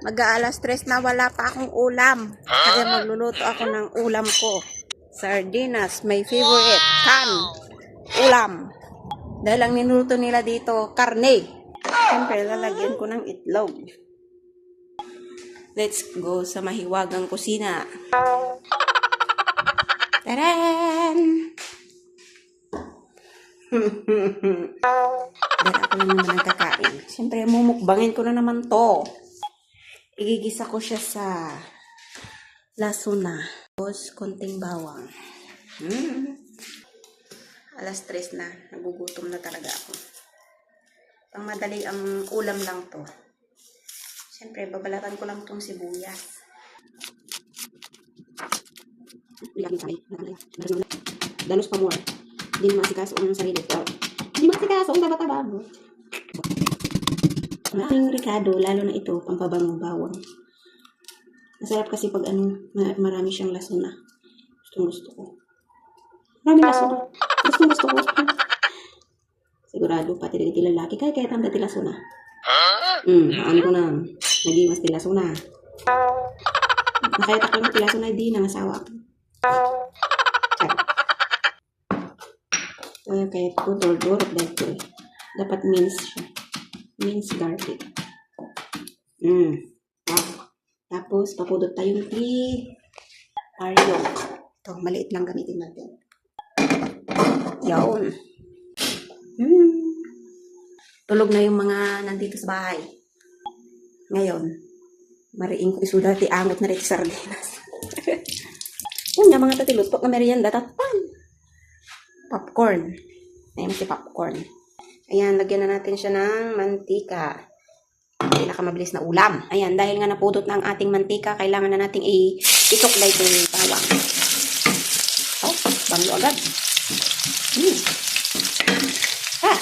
Mag-aalas tres na wala pa akong ulam. Kaya magluluto ako ng ulam ko. Sardinas, my favorite. Can. Ulam. Dahil ang niluto nila dito, karne. Siyempre, lalagyan ko ng itlog. Let's go sa mahiwagang kusina. Taran! Dahil ako lang naman ang kakain. Siyempre, mumukbangin ko na naman to. Igigisa ko siya sa lasuna. Tapos, konting bawang. Hmm. Alas tres na. Nagugutom na talaga ako. Pang madali ang ulam lang to. Siyempre, babalatan ko lang tong sibuyas. Dalos pa more. Hindi naman masikaso ang sarili ko. Hindi masikaso ang taba-taba aking ricado, lalo na ito, pampabangong bawang. Masarap kasi pag ano, ma- marami siyang lasuna. Gusto gusto ko. Marami lasuna. Gusto gusto ko. Sigurado, pati rin iti lalaki. Kaya kaya tanda ti lasuna. Hmm, ano ko na. Nagimas ti lasuna. Nakaya takal mo ti lasuna, di nang asawa ko. Kaya kaya ko dordor dahil ko eh. Dapat mince siya. Mince garlic. Mm. Tapos, papudot tayo ng tea. Aryok. Ito, maliit lang gamitin natin. Yaon. Hmm. Tulog na yung mga nandito sa bahay. Ngayon, mariing ko isuda ti angot na rin sardinas. Yun nga mga tatilot po na merienda tatpan. Popcorn. Ayun si popcorn. Ayan, lagyan na natin siya ng mantika. Pinakamabilis na ulam. Ayan, dahil nga napudot na ang ating mantika, kailangan na nating i- ituklay ito yung bawang. Oh, banglo agad. Hmm. Ha!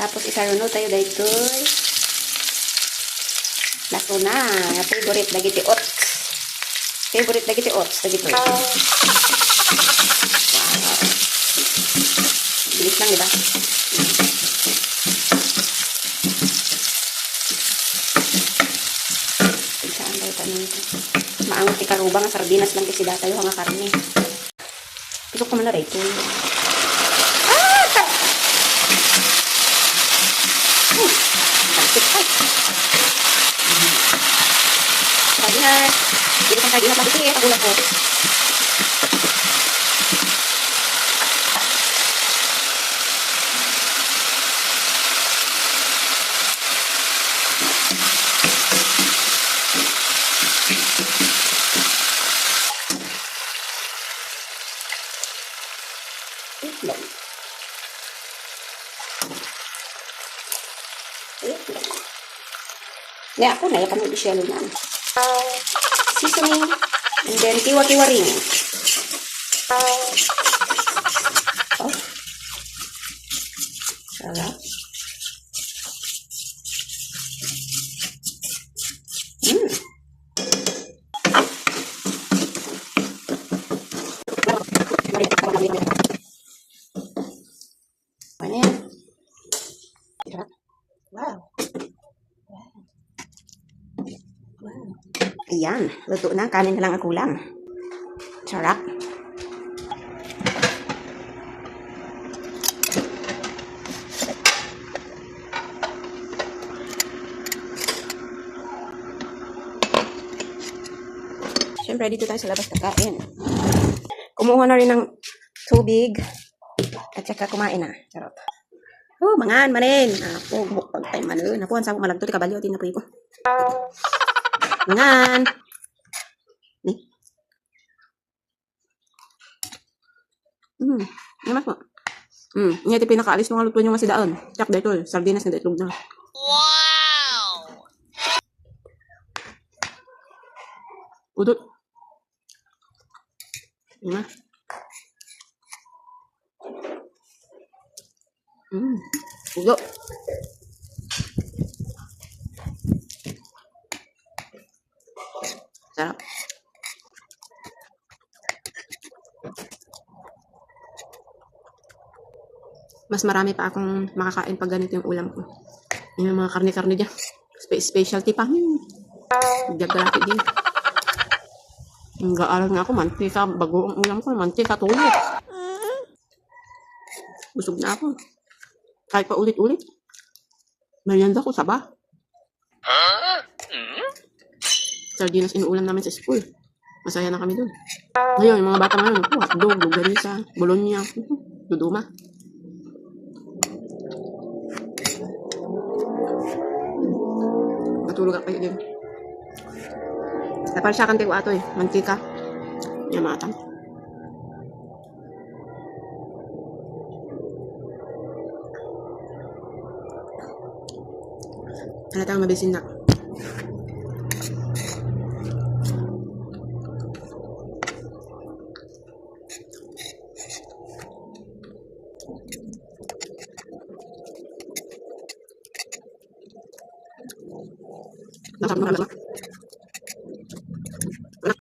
Tapos isaruno tayo dito. Laso na. Favorite dagiti oats. Favorite dagiti oats. Dagito. Wow. Bilis lang, di ba? Saan tayo tanong ito? Maangot ti karuba nga sardinas lang kasi datayo nga karne. Gusto ko man na ito. Ah! Ta- Oh, taktik ay. Sardinas. Hindi ko sardinas lang ito eh. Pagulang ko. Itlog. Itlog. Kaya ako na, yakan mo siya na. Seasoning. And then, kiwa-kiwa ring. Oh. Sarap. Mm. Ano yan? Sarap. Wow. Wow. Wow. Ayan. Luto na. Kanin na lang ang kulang. Sarap. Siyempre, dito tayo sa labas kakain. Kumuha na rin ng tubig. At saka kumain na. Charot. Oh, mangan, manin. Ako, bukpag tayo manin. Ako, ang sabi malagto, ti kabalyo, tinapoy ko. Mangan. Ni. Hmm, namas mo. Hmm, niya ti pinakaalis mga luto nyo nga si Daon. Tsak dito, sardinas na itlog na. Wow! Udot. Nga. Hmm. Udo. Sarap. Mas marami pa akong makakain pag ganito yung ulam ko. Yung mga karne-karne dyan. Spe- specialty pa. Hmm. Gagalaki din. Ang gaaral nga ako, mantika. Bago ang ulam ko, mantika tulad. Busog na ako. Kahit pa ulit-ulit. Merienda ko, saba. Sardinas inuulam namin sa school. Masaya na kami doon. Ngayon, yung mga bata ngayon, po, hotdog, longganisa, bologna, duduma. Matulog ako kayo din. Tapos siya kan tiwa ato eh, mantika. Yamatan. Halatang mabisin na. Nasab na lang.